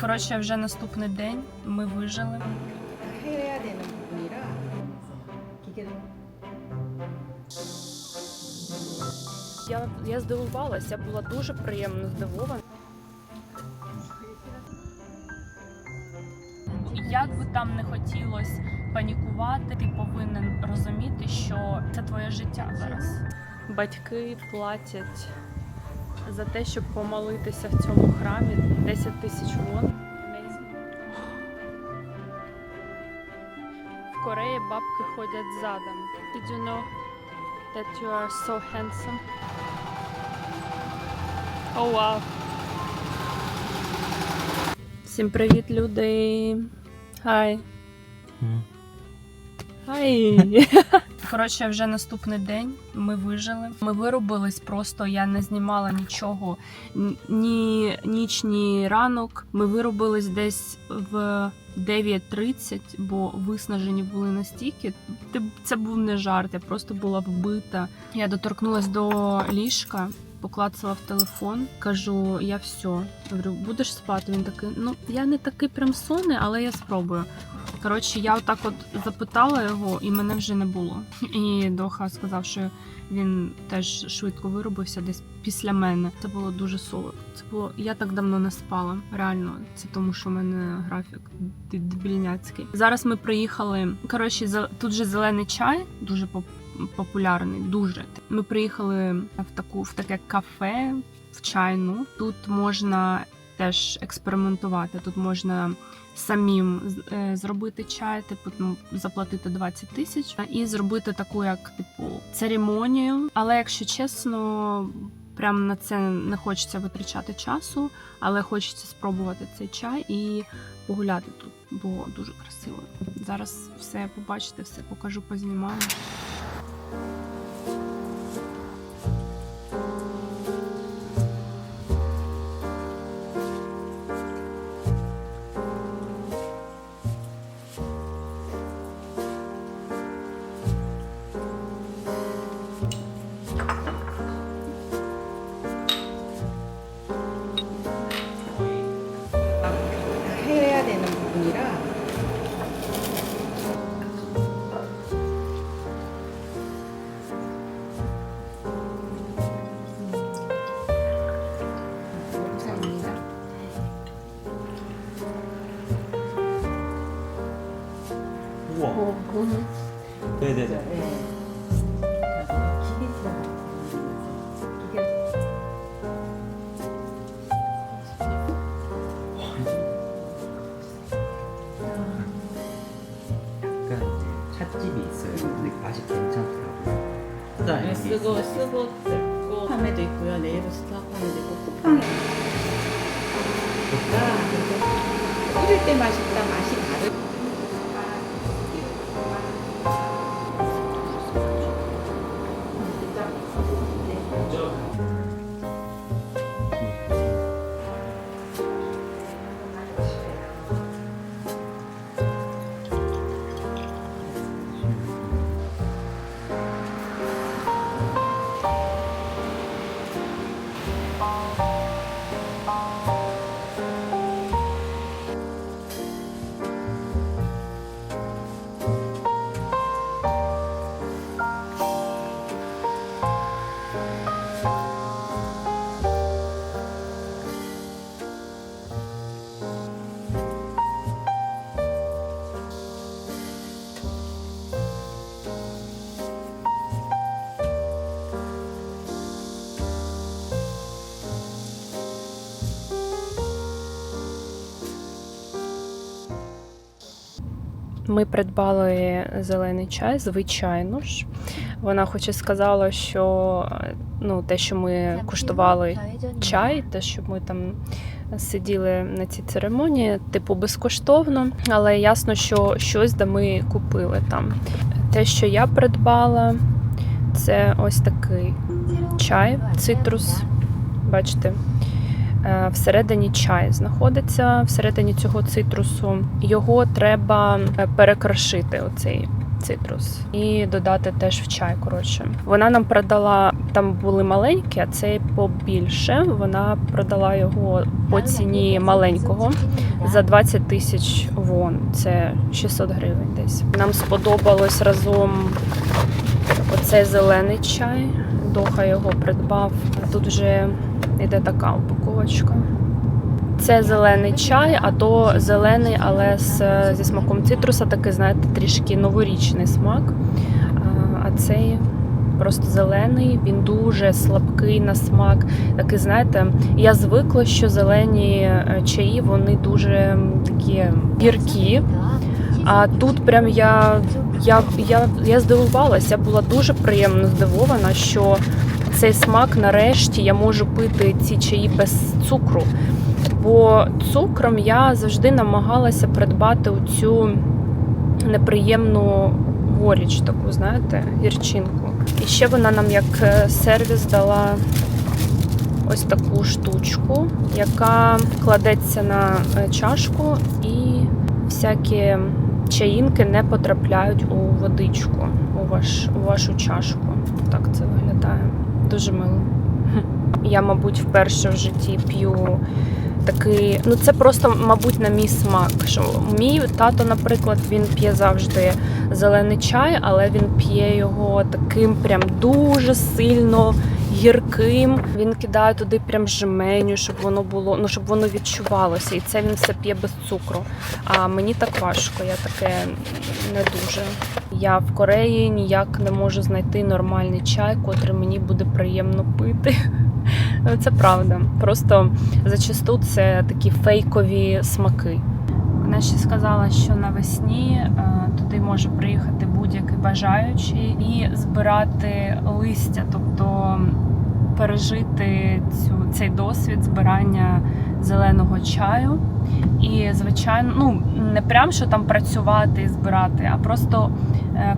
Коротше, вже наступний день ми вижили. Я я здивувалася, була дуже приємно здивована. Як би там не хотілось панікувати, ти повинен розуміти, що це твоє життя зараз. Батьки платять за те, щоб помолитися в цьому храмі 10 тисяч вон. Бабки ходять задом. Did you know that you are so handsome? Oh, wow. Всім привіт, люди. Хай. Хай. Коротше, вже наступний день ми вижили. Ми виробились просто, я не знімала нічого. Ні ніч, ні ранок. Ми виробились десь в 9.30, бо виснажені були настільки. Це був не жарт, я просто була вбита. Я доторкнулась до ліжка. Поклацала в телефон, кажу, я все. Говорю, будеш спати? Він такий, ну я не такий прям сонний, але я спробую. Коротше, я отак от запитала його, і мене вже не було. І Доха сказав, що він теж швидко виробився десь після мене. Це було дуже солодко. Це було я так давно не спала. Реально, це тому, що в мене графік дебільняцький. Зараз ми приїхали. Коротше, тут же зелений чай, дуже популярний. Дуже ми приїхали в таку в таке кафе в чайну. Тут можна теж експериментувати. Тут можна самим е, зробити чай, типу ну, заплатити 20 тисяч і зробити таку, як типу церемонію. Але якщо чесно, прям на це не хочеться витрачати часу, але хочеться спробувати цей чай і погуляти тут, бо дуже красиво. Зараз все побачите, все покажу, познімаю. 우와. 어, 그거는 네네네. 네. 찻집이 있어요. 근데 맛이 괜찮더라고요. 쓰다 네, 쓰고 쓰고 네. 쓰고 판매도 있고요. 네이버 스타 판매도 있고 쿠팡에 있고. 그러니까 이럴 때 맛있다, 맛있다 Ми придбали зелений чай, звичайно ж. Вона хоч сказала, що ну, те, що ми куштували чай, те, що ми там сиділи на цій церемонії, типу безкоштовно, але ясно, що щось да ми купили там. Те, що я придбала, це ось такий чай, цитрус. Бачите, всередині чай знаходиться, всередині цього цитрусу. Його треба е, перекрошити, оцей цитрус і додати теж в чай. Коротше, вона нам продала там були маленькі, а цей побільше. Вона продала його по ціні маленького за 20 тисяч вон. Це 600 гривень десь. Нам сподобалось разом оцей зелений чай. Доха його придбав. Тут вже йде така упаковочка. Це зелений чай, а то зелений, але з, зі смаком цитруса, такий, знаєте, трішки новорічний смак. А, А цей просто зелений, він дуже слабкий на смак. Такий, знаєте, я звикла, що зелені е, чаї вони дуже такі гіркі. А тут прям я, я, я, я здивувалася, я була дуже приємно здивована, що цей смак нарешті я можу пити ці чаї без цукру. Бо цукром я завжди намагалася придбати оцю неприємну горіч, таку, знаєте, гірчинку. І ще вона нам як е, сервіс дала ось таку штучку, яка кладеться на е, чашку і всякі чаїнки не потрапляють у водичку, у, ваш, у вашу чашку. Так це виглядає. Дуже мило. Я, мабуть, вперше в житті п'ю такий. Ну, це просто, мабуть, на мій смак. Що мій тато, наприклад, він п'є завжди зелений чай, але він п'є його таким прям дуже сильно гірким. Він кидає туди прям жменю, щоб воно було, ну щоб воно відчувалося. І це він все п'є без цукру. А мені так важко, я таке не дуже. Я в Кореї ніяк не можу знайти нормальний чай, котрий мені буде приємно пити. Ну, Це правда. Просто зачасту це такі фейкові смаки. Вона ще сказала, що навесні е, туди може приїхати будь-який бажаючий і збирати листя, тобто пережити цю, цей досвід збирання зеленого чаю. І, звичайно, ну не прям що там працювати і збирати, а просто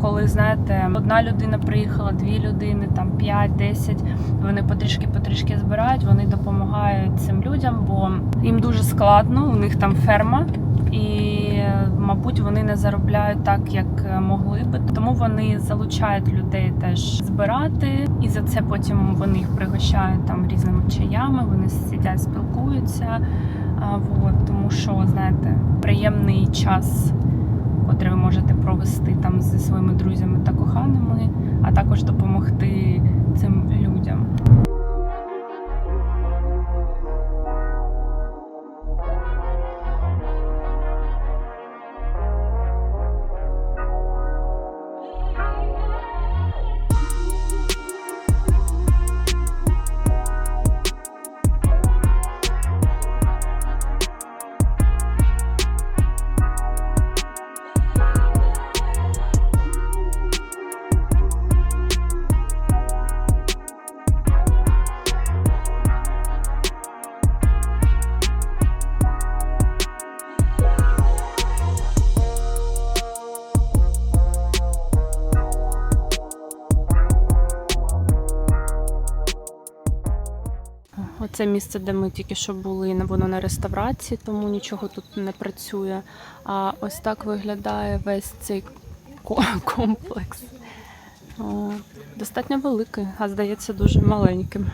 коли знаєте, одна людина приїхала, дві людини, там 5-10, вони потрішки-потрішки збирають, вони допомагають цим людям, бо їм дуже складно, у них там ферма. І, е, мабуть, вони не заробляють так, як е, могли би. Тому вони залучають людей теж збирати, і за це потім вони їх пригощають там різними чаями. Вони сидять, спілкуються. А, вот, тому що, знаєте, приємний час, котрий ви можете провести там зі своїми друзями та коханими, а також допомогти цим людям. Оце місце, де ми тільки що були, воно на реставрації, тому нічого тут не працює. А ось так виглядає весь цей комплекс. Достатньо великий, а здається, дуже маленьким.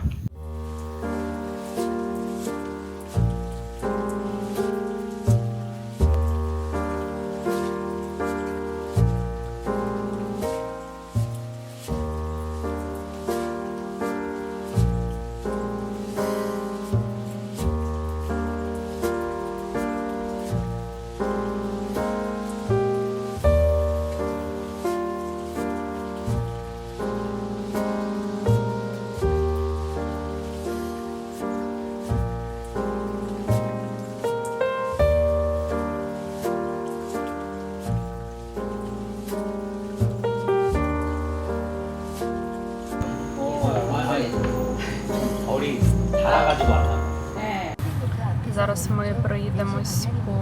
Проїдемось по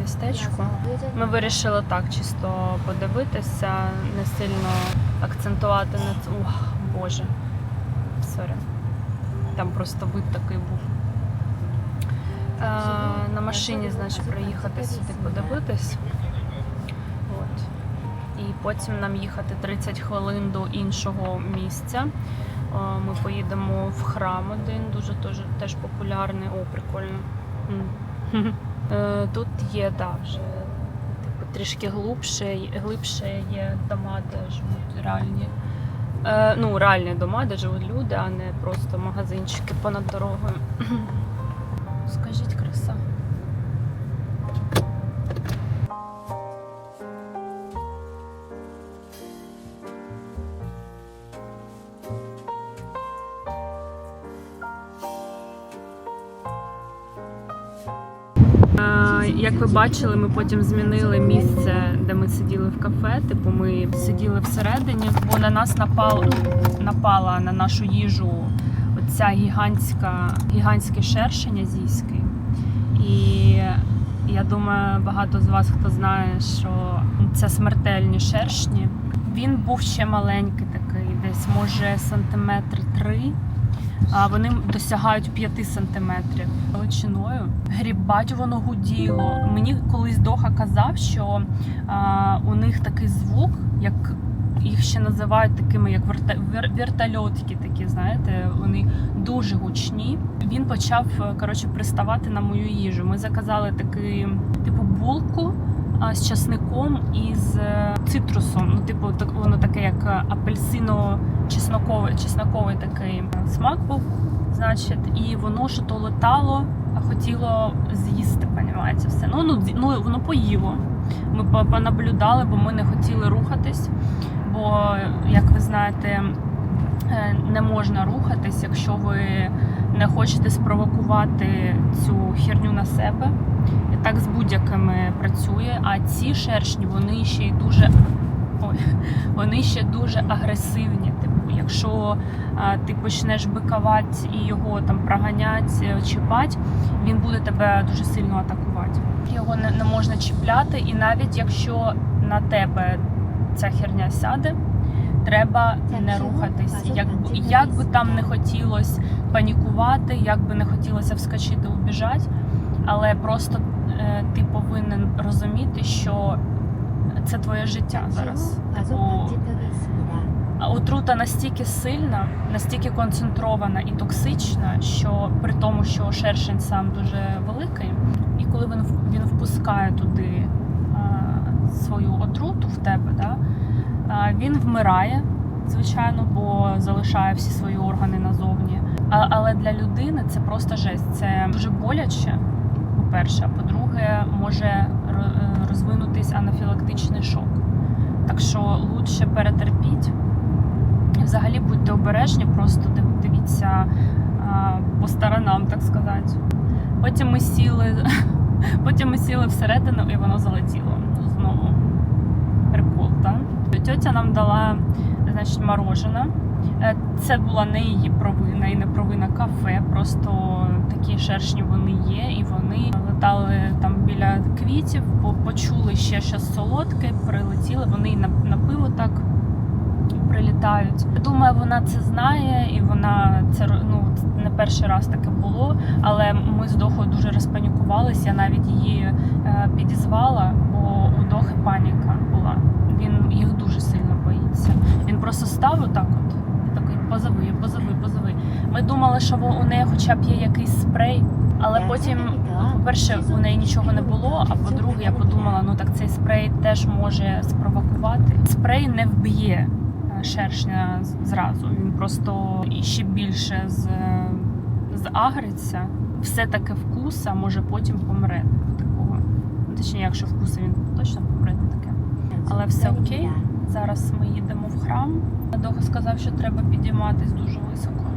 містечку. Ми вирішили так чисто подивитися, не сильно акцентувати на це. Ух, Боже. Сорі. Там просто вид такий був. Е, на машині, значить, приїхати сюди подивитись. От. і потім нам їхати 30 хвилин до іншого місця. Е, Ми поїдемо в храм один, дуже теж, теж популярний. О, прикольно. Е, Тут є да, вже типу, трішки глибше, глибше є дома, де живуть реальні. Е, ну, реальні дома, де живуть люди, а не просто магазинчики понад дорогою. Як ви бачили, ми потім змінили місце, де ми сиділи в кафе. Типу, ми сиділи всередині, бо на нас напал, напала на нашу їжу оця гігантська, гігантський шершень азійський. І я думаю, багато з вас хто знає, що це смертельні шершні. Він був ще маленький такий, десь може сантиметр три. Вони досягають 5 сантиметрів величиною. Грібать воно гуділо. Мені колись Доха казав, що а, у них такий звук, як їх ще називають такими, як вертольотики, такі, знаєте, вони дуже гучні. Він почав е, коротше приставати на мою їжу. Ми заказали такий типу булку. З часником і з е, цитрусом. Ну, типу, так воно таке, як апельсино чесноковий, чесноковий такий смак був, значить, і воно що то летало, а хотіло з'їсти, понімаєте, все. Ну, ну, ну воно поїло. Ми понаблюдали, бо ми не хотіли рухатись. Бо, як ви знаєте, е, не можна рухатись, якщо ви не хочете спровокувати цю херню на себе. І так з будь-якими працює. А ці шершні, вони ще й дуже. Ой, вони ще дуже агресивні. Типу, якщо а, ти почнеш бикувати і його там проганяти, чіпати, він буде тебе дуже сильно атакувати. Його не, не можна чіпляти, і навіть якщо на тебе ця херня сяде, треба не рухатись. Як, як би там не хотілося панікувати, як би не хотілося вскочити, убіжати, але просто е, ти повинен розуміти, що це твоє життя зараз. Типу, отрута настільки сильна, настільки концентрована і токсична, що при тому, що шершень сам дуже великий, і коли він він впускає туди а, свою отруту в тебе, да, він вмирає, звичайно, бо залишає всі свої органи назовні. Але для людини це просто жесть. Це дуже боляче, по-перше, а по-друге, може е, розвинутись анафілактичний шок. Так що лучше перетерпіть. Взагалі будьте обережні, просто див- дивіться по сторонам, так сказати. Потім ми сіли, потім ми сіли всередину і воно залетіло. Ну, Знову прикол, так? Тьотя нам дала значить, морожене. Е, Це була не її провина і не провина кафе. Просто такі шершні вони є, і вони летали там біля квітів, почули ще щось солодке, прилетіли. Вони на, на пиво так прилітають. Думаю, вона це знає, і вона це ну не перший раз таке було. Але ми з Дохою дуже розпанікувалися. Я навіть її е, підізвала, бо у Дохи паніка була. Він їх дуже сильно боїться. Він просто став отак от і такий позови, позови, позови. Ми думали, що у неї хоча б є якийсь спрей. Але потім, ну, по-перше, у неї нічого не було. А по-друге, я подумала, ну так цей спрей теж може спровокувати. Спрей не вб'є е, шершня зразу. Він просто ще більше з, загриться. Все таки вкуса, може потім помре такого. Ну, Точніше, якщо вкуса він точно помре не таке. Але все окей. Зараз ми їдемо в храм. Довго сказав, що треба підійматись дуже високо.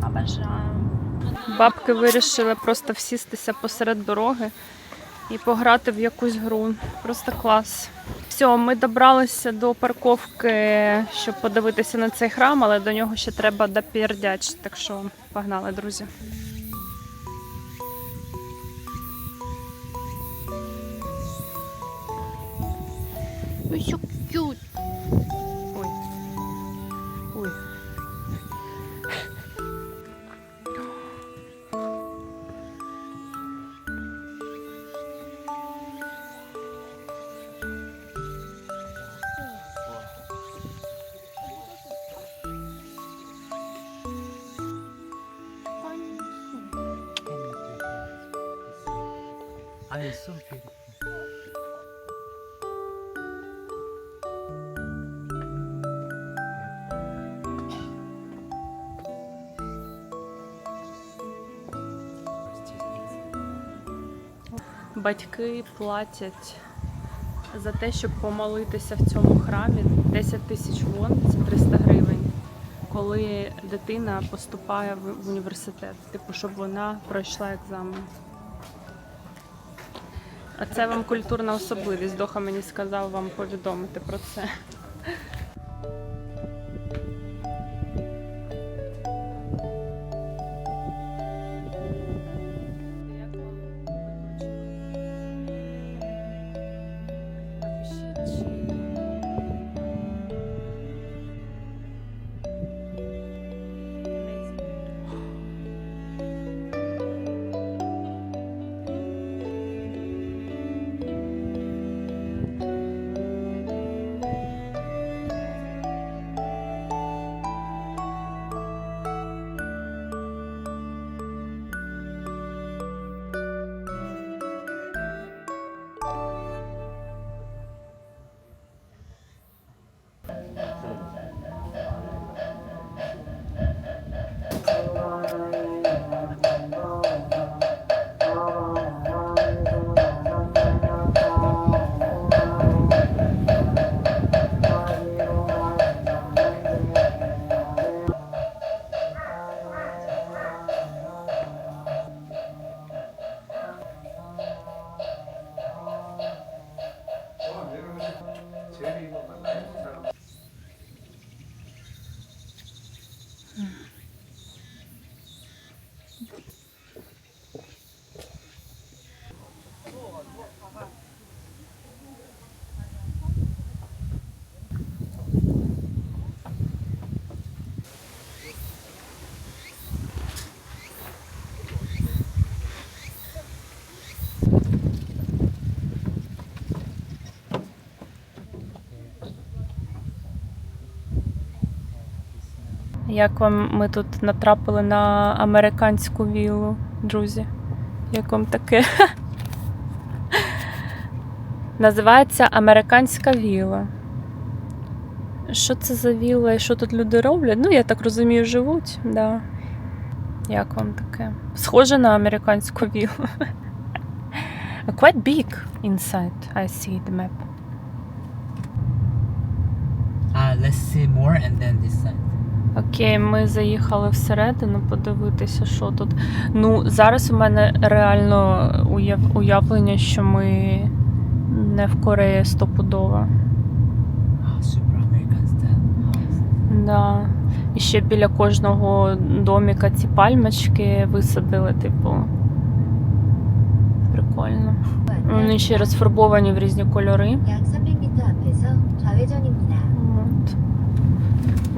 А бажаю. Бабки вирішили просто всістися посеред дороги і пограти в якусь гру. Просто клас. Все, ми добралися до парковки, щоб подивитися на цей храм, але до нього ще треба допердяч. Так що погнали, друзі. Ой, що cute. Батьки платять за те, щоб помолитися в цьому храмі 10 тисяч вон, це 300 гривень, коли дитина поступає в університет, типу, щоб вона пройшла екзамен. А це вам культурна особливість. Доха мені сказав вам повідомити про це. Як вам ми тут натрапили на американську віллу, друзі? Як вам таке? Називається американська вілла. Що це за вілла і що тут люди роблять? Ну, я так розумію, живуть, да. Як вам таке? Схоже на американську віллу. Quite big inside, I see the map. Ah, let's see more and then decide. Окей, ми заїхали всередину подивитися, що тут. Ну, зараз у мене реально уяв... уявлення, що ми не в Кореї стопудово. Да. І ще біля кожного доміка ці пальмочки висадили, типу. Прикольно. Вони ще розфарбовані в різні кольори.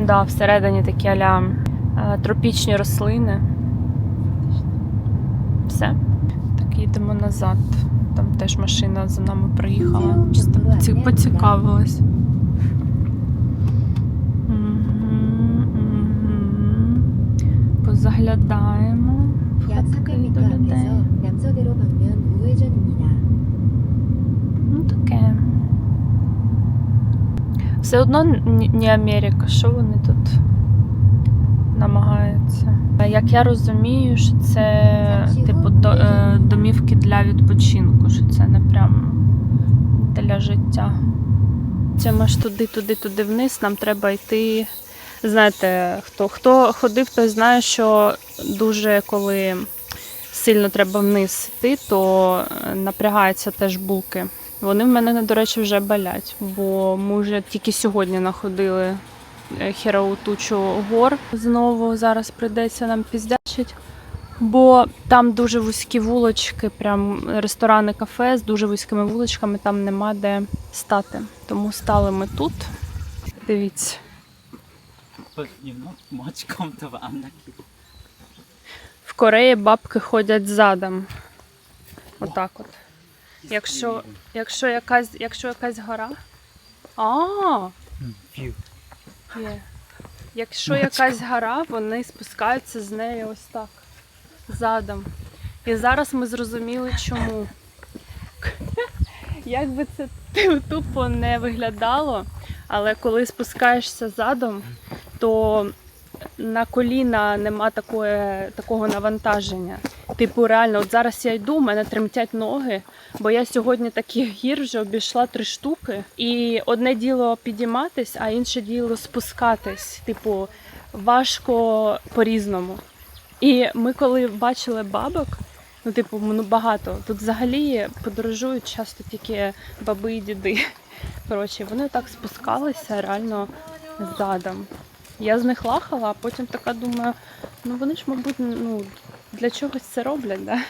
Да, всередині такі аля е, тропічні рослини. Все. Так, їдемо назад. Там теж машина за нами приїхала. Чисто поцікавилась. Позаглядаємо. 300m до людей. Все одно не Америка. Що вони тут намагаються? Як я розумію, що це типу до, е, домівки для відпочинку, що це не прям для життя. Це ми ж туди, туди, туди вниз. Нам треба йти. Знаєте, хто, хто ходив, той знає, що дуже коли сильно треба вниз йти, то е, напрягаються теж булки. Вони в мене, до речі, вже болять, бо ми вже тільки сьогодні находили е, херову тучу гор. Знову зараз прийдеться нам піздячить. Бо там дуже вузькі вулочки, прям ресторани, кафе з дуже вузькими вуличками, там нема де стати. Тому стали ми тут. Дивіться. В Кореї бабки ходять задом. Отак от. Якщо, якщо, якась, якщо якась гора. А, є. Якщо якась гора, вони спускаються з неї ось так. Задом. І зараз ми зрозуміли, чому. Як би це тупо не виглядало, але коли спускаєшся задом, то на коліна нема такої, такого навантаження. Типу, реально, от зараз я йду, у мене тремтять ноги, бо я сьогодні таких гір вже обійшла три штуки. І одне діло підійматись, а інше діло спускатись. Типу, важко по-різному. І ми коли бачили бабок, ну, типу, ну багато. Тут взагалі подорожують часто тільки баби і діди. Коротше, вони так спускалися реально задом. Я з них лахала, а потім така думаю, ну вони ж, мабуть, ну, для чогось це роблять, да?